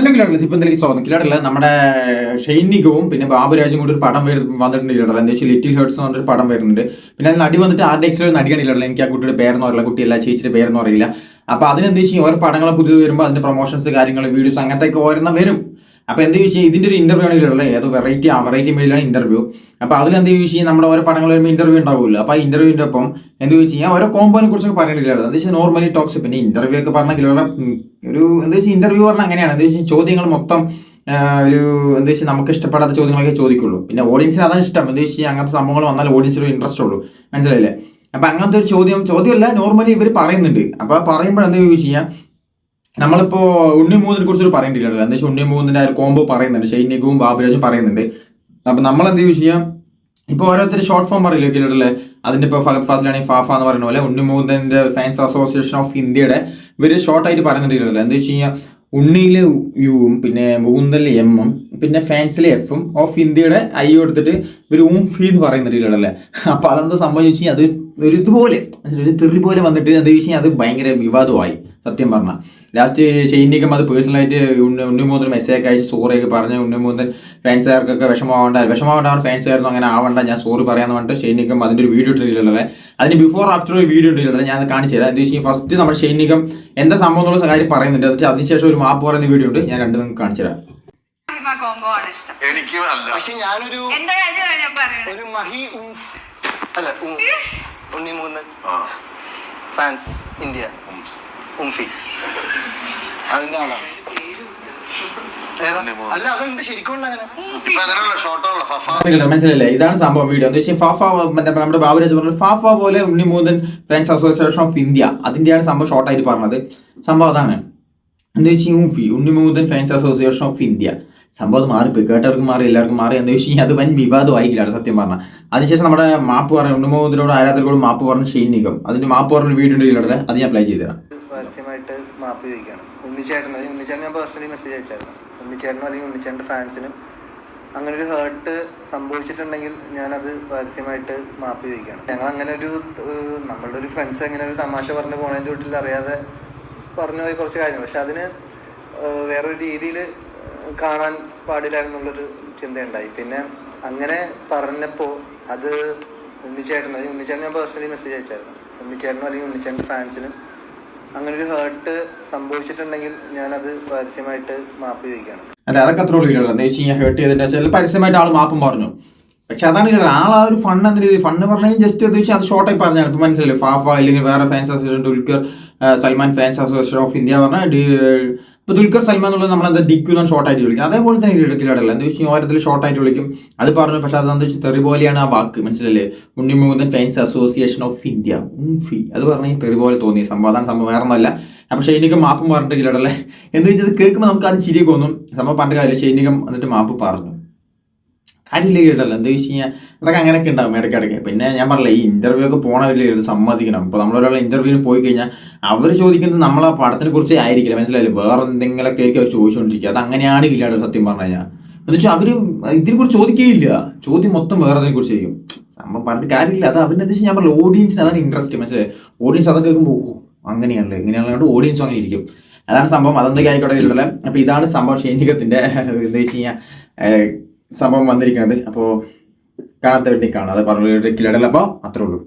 Hello കിലാടല്ല ഇപ്പം എന്തെങ്കിലും സ്വാഗതം കിലാടല്ല നമ്മുടെ ഷൈനികവും പിന്നെ ബാബുരാജും കൂടി ഒരു പടം വന്നിട്ടുണ്ട് കിലാടല്ല എന്താ വെച്ചാൽ ലിറ്റിൽ ഹേർട്സ് എന്ന് പറഞ്ഞൊരു പടം വരുന്നുണ്ട്. പിന്നെ നടി വന്നിട്ട് ആരുടെ എക്സിൽ നടിയാണ് കിലാടല്ല എനിക്ക് ആ കുട്ടിയുടെ പേരെന്ന് അറിയില്ല. കുട്ടിയല്ല ചേച്ചിയുടെ പേരെന്ന് അറിയില്ല. അപ്പൊ അതിനെന്താ വെച്ചാൽ ഓരോ പടങ്ങൾ പുതിയത് വരുമ്പോൾ അതിന്റെ പ്രൊമോഷൻസ് കാര്യങ്ങൾ വീഡിയോസ് അങ്ങനത്തെ ഒക്കെ ഓരോന്നും വരും. അപ്പൊ എന്ത് ചോദിച്ചാൽ ഇതിന്റെ ഒരു ഇന്റർവ്യൂ ആണ് ഇതിലുള്ള ഏത് വെറൈറ്റി വെറൈറ്റി മേലാണ് ഇന്റർവ്യൂ അപ്പോൾ അതിൽ എന്താ വെച്ചാൽ നമ്മുടെ ഓരോ പടങ്ങൾ വരുമ്പോൾ ഇന്റർവ്യൂ ഉണ്ടാവില്ല അപ്പോൾ ആ ഇന്റർവ്യൂവിന്റെ ഒപ്പം എന്ത് ചോദിച്ചു കഴിഞ്ഞാൽ ഓരോ കോമ്പോനെ കുറിച്ചൊക്കെ പറയുന്നില്ല എന്താ വെച്ചാൽ നോർമലി ടോക്സ് പിന്നെ ഇന്റർവ്യൂ ഒക്കെ പറഞ്ഞ കിലോടെ ഒരു എന്താ വെച്ചാൽ ഇന്റർവ്യൂ പറഞ്ഞാൽ അങ്ങനെയാണ്. എന്താ വെച്ചാൽ ചോദ്യങ്ങൾ മൊത്തം ഒരു എന്താ വെച്ചാൽ നമുക്ക് ഇഷ്ടപ്പെടാത്ത ചോദ്യങ്ങളൊക്കെ ചോദിക്കുള്ളൂ. പിന്നെ ഓഡിയൻസിന് അതാണ് ഇഷ്ടം. എന്താ വെച്ചാൽ അങ്ങനത്തെ സംഭവങ്ങൾ വന്നാൽ ഓഡിയൻസിന് ഇൻട്രസ്റ്റ് ഉള്ളൂ. മനസ്സിലായില്ലേ? അപ്പൊ അങ്ങനത്തെ ഒരു ചോദ്യം ചോദ്യമല്ല നോർമലി ഇവർ പറയുന്നുണ്ട്. അപ്പോൾ പറയുമ്പോൾ എന്താ ചോദിച്ചു കഴിഞ്ഞാൽ നമ്മളിപ്പോ ഉണ്ണി മൂന്നിനെ കുറിച്ച് ഒരു പറയേണ്ടില്ലല്ലോ എന്താ വെച്ചാൽ ഉണ്ണി മൂന്നിന്റെ ഒരു കോംബോ പറയുന്നുണ്ട്. ഷൈനികവും ബാബുരാജും പറയുന്നുണ്ട്. അപ്പൊ നമ്മൾ എന്ത് ചോദിച്ചു ചെയ്യാം? ഇപ്പൊ ഓരോരുത്തർ ഷോർട്ട് ഫോം പറയില്ലേ കിലറിലെ അതിന്റെ ഇപ്പൊ ഫഹദ് ഫാസിലാണെങ്കിൽ ഫാഫ എന്ന് പറയുന്ന പോലെ ഉണ്ണി മൂന്നിന്റെ സയൻസ് അസോസിയേഷൻ ഓഫ് ഇന്ത്യയുടെ ഇവർ ഷോർട്ട് ആയിട്ട് പറയുന്നുണ്ട് കിലറിലെ എന്താ വെച്ച് കഴിഞ്ഞാൽ ഉണ്ണിയിലെ യുവും പിന്നെ മൂന്നിലെ എമ്മും പിന്നെ ഫാൻസിലെ എഫും ഓഫ് ഇന്ത്യയുടെ ഐ എടുത്തിട്ട് ഒരു ഊം ഫീ എന്ന് പറയുന്നുണ്ട് കേടല്ലേ അപ്പൊ അതെന്താ സംഭവിച്ചു അത് ഒരു ഇതുപോലെ ഒരു തെറി പോലെ വന്നിട്ട് എന്താ വെച്ച് അത് ഭയങ്കര വിവാദമായി സത്യം പറഞ്ഞ. ലാസ്റ്റ് ഷെയ്നിക്കും അത് പേഴ്സണലായിട്ട് ഉണ്ണി ഉണ്ണി മൂന്നൻ മെസ്സേജ് ഒക്കെ അയച്ച് സോറി ഒക്കെ പറഞ്ഞ് ഉണ്ണി മൂന്നൻ ഫാൻസുകാർക്കൊക്കെ വിഷമാവേണ്ട വിഷമമാവേണ്ട ഫാൻസുകാരൊന്നും അങ്ങനെ ആവണ്ട ഞാൻ സോറി പറയാന്ന് പറഞ്ഞിട്ട് ഷെയ്നിക്കും അതിന്റെ ഒരു വീഡിയോ ഇട്ടിട്ടുള്ളത് അതിന് ബിഫോർ ആഫ്റ്റർ ഒരു വീഡിയോ ഇട്ടിട്ടുള്ളത് ഞാൻ അത് കാണിച്ചു തരാം. എന്താ വെച്ചാൽ ഫസ്റ്റ് നമ്മുടെ ഷെയ്നിക്കും എന്താ സംഭവം എന്നുള്ള കാര്യം പറയുന്നുണ്ട്. എന്നിട്ട് അതിനുശേഷം ഒരു മാപ്പ് പറയുന്ന വീഡിയോ ഉണ്ട്. ഞാൻ രണ്ട് നിങ്ങൾക്ക് കാണിച്ചു തരാം. കോംബോ ആണ് ഇഷ്ടം എനിക്കും പക്ഷെ ഞാനൊരു ഒരു മഹി ഉംഫ്. അല്ല ഉം, ഉണ്ണി മൂന്ന്. ആ, ഫാൻസ് ഇന്ത്യ. ഉംഫി. അതിന്റെ ആളാണ് മനസ്സിലല്ലേ ഇതാണ് സംഭവം വീഡിയോ എന്ന് വെച്ചാൽ ഫാഫ മറ്റേ നമ്മുടെ ബാബുരാജ് പറഞ്ഞത് ഫാഫ പോലെ ഉണ്ണിമൂതൻ ഫാൻസ് അസോസിയേഷൻ ഓഫ് ഇന്ത്യ അതിന്റെയാണ് സംഭവം ഷോർട്ടായിട്ട് പറഞ്ഞത്. സംഭവം അതാണ്. എന്താ വെച്ചാൽ Unni ഉണ്ണിമൂതൻ fans association of India സംഭവം മാറിപ്പോയി. കേട്ടവർക്കും മാറി എല്ലാവർക്കും മാറി എന്ന് വെച്ച് കഴിഞ്ഞാൽ അത് വൻ വിവാദമായിക്കില്ല സത്യം പറഞ്ഞാൽ. അതിനുശേഷം നമ്മുടെ മാപ്പ് പറഞ്ഞ ഉണ്ണുമോദിനോട് ആരാധകരോട് മാപ്പ് പറഞ്ഞ നീക്കം അതിന്റെ മാപ്പ് പറഞ്ഞ വീഡിയോ ഉണ്ട് അത് ഞാൻ അപ്ലൈ ചെയ്തു തരാം പരസ്യമായിട്ട് മാപ്പ് ചോദിക്കുകയാണ്. ഉണ്ണിച്ചേട്ടൻ ഉണ്ണിച്ചേട്ടൻ ഞാൻ പേഴ്സണലി മെസ്സേജ് അയച്ചായിരുന്നു. ഉണ്ണിച്ചേട്ടനും അല്ലെങ്കിൽ ഉണ്ണിച്ചേട്ടന്റെ ഫാൻസിനും അങ്ങനെ ഒരു ഹേർട്ട് സംഭവിച്ചിട്ടുണ്ടെങ്കിൽ ഞാനത് പരസ്യമായിട്ട് മാപ്പ് ചോദിക്കുകയാണ്. ഞങ്ങൾ അങ്ങനെ ഒരു നമ്മളുടെ ഒരു ഫ്രണ്ട്സ് അങ്ങനെ ഒരു തമാശ പറഞ്ഞു പോണതിന്റെ വീട്ടിൽ അറിയാതെ പറഞ്ഞു പോയി കുറച്ച് കാര്യങ്ങൾ. പക്ഷെ അതിന് വേറൊരു രീതിയിൽ കാണാൻ പാടില്ല എന്നുള്ളൊരു ചിന്തയുണ്ടായി. പിന്നെ അങ്ങനെ പറഞ്ഞപ്പോൾ അത് ഉണ്ണിച്ചേട്ടൻ അല്ലെങ്കിൽ ഉണ്ണിച്ചേട്ടൻ ഞാൻ പേഴ്സണലി മെസ്സേജ് അയച്ചായിരുന്നു. ഉണ്ണിച്ചേട്ടനും അല്ലെങ്കിൽ ഉണ്ണിച്ചേട്ടന്റെ ഫാൻസിനും അങ്ങനെ ഒരു ഹേർട്ട് സംഭവിച്ചിട്ടുണ്ടെങ്കിൽ ഞാനത് പരസ്യമായിട്ട് മാപ്പ് ചോദിക്കുകയാണ്. അല്ല അതൊക്കെ അത്ര ഉള്ളൂ എന്താ വെച്ച് കഴിഞ്ഞാൽ ഹേർട്ട് ചെയ്തതിന്റെ ചില പരസ്യമായിട്ട് ആൾ മാപ്പും പറഞ്ഞു. പക്ഷെ അതാണ് ആൾ ആ ഒരു ഫൺ എന്ന രീതി ഫണ്ട് പറഞ്ഞു ജസ്റ്റ് എന്താ വെച്ചാൽ അത് ഷോർട്ടായി പറഞ്ഞാൽ ഇപ്പം മനസ്സിലായി. ഫാഫ അല്ലെങ്കിൽ വേറെ fans association Dulquer Salmaan fans association of India പറഞ്ഞ ഇപ്പൊ ദുൽഖർ സൽമാൻ എന്നുള്ളത് നമ്മൾ എന്താ ഡിക്കു ഷോർട്ട് ആയിട്ട് വിളിക്കും. അതേപോലെ തന്നെ ഇടക്കിലടല്ല എന്താ വെച്ചാൽ ഓരോരുത്തർ ഷോർട്ട് ആയിട്ട് വിളിക്കും. അത് പറഞ്ഞു പക്ഷെ അതെന്താ വെച്ചാൽ തെറി പോലെയാണ് ആ വാക്ക്. മനസ്സിലല്ലേ? Unni Mukundan fans association of India ഉംഫി. അത് പറഞ്ഞാൽ തെറി പോലെ തോന്നി. അതാണ് സംഭവം വേറെ ഒന്നല്ല അപ്പൊ ഷൈനികം മാപ്പും പറഞ്ഞിട്ടില്ലടല്ലേ എന്ന് വെച്ചാൽ കേൾക്കുമ്പോൾ നമുക്ക് അത് ചിരി തോന്നും. സംഭവം പണ്ട് കാലം ഷൈനികം എന്നിട്ട് മാപ്പ് പറഞ്ഞു. കാര്യമില്ല കേട്ടല്ലോ എന്താ വെച്ച് കഴിഞ്ഞാൽ അതൊക്കെ അങ്ങനെയൊക്കെ ഉണ്ടാവും ഇടയ്ക്കിടയ്ക്ക്. പിന്നെ ഞാൻ പറഞ്ഞില്ല ഈ ഇന്റർവ്യൂ ഒക്കെ പോണവരില്ലേ ഇത് സമ്മതിക്കണം. ഇപ്പൊ നമ്മളൊരാൾ ഇന്റർവ്യൂവിന് പോയി കഴിഞ്ഞാൽ അവർ ചോദിക്കുന്നത് നമ്മളെ പടത്തിനെ കുറിച്ച് ആയിരിക്കില്ല. മനസ്സിലായില്ലേ? വേറെ എന്തെങ്കിലുമൊക്കെ ആയിരിക്കും അവർ ചോദിച്ചുകൊണ്ടിരിക്കുക അത് അങ്ങനെയാണ് ഇല്ലാണ്ട് സത്യം പറഞ്ഞു കഴിഞ്ഞാൽ എന്ന് വെച്ചാൽ അവർ ഇതിനെ കുറിച്ച് ചോദിക്കുകയില്ല ചോദ്യം മൊത്തം വേറെ കുറിച്ച് ചെയ്യും. നമ്മൾ പറഞ്ഞിട്ട് കാര്യമില്ല. അത് അവരുടെ വെച്ചാൽ ഞാൻ പറഞ്ഞു ഓഡിയൻസിന് അതാണ് ഇൻട്രസ്റ്റ് മനസ്സിലായി? ഓഡിയൻസ് അതൊക്കെ കേൾക്കുമ്പോൾ അങ്ങനെയാണല്ലോ? ഇങ്ങനെയാണല്ലോ ഓഡിയൻസ് അങ്ങനെ ഇരിക്കും അതാണ് സംഭവം. അതെന്തൊക്കെ ആയിക്കോട്ടെ ഇല്ലല്ലേ അപ്പൊ ഇതാണ് സംഭവം ഷൈനികത്തിന്റെ എന്താ വെച്ച് കഴിഞ്ഞാൽ സംഭവം വന്നിരിക്കുന്നത്. അപ്പോൾ കാണാത്ത വേണ്ടി കാണാം. അത് പറഞ്ഞു കിലടല്ല അപ്പോൾ അത്രേ ഉള്ളൂ.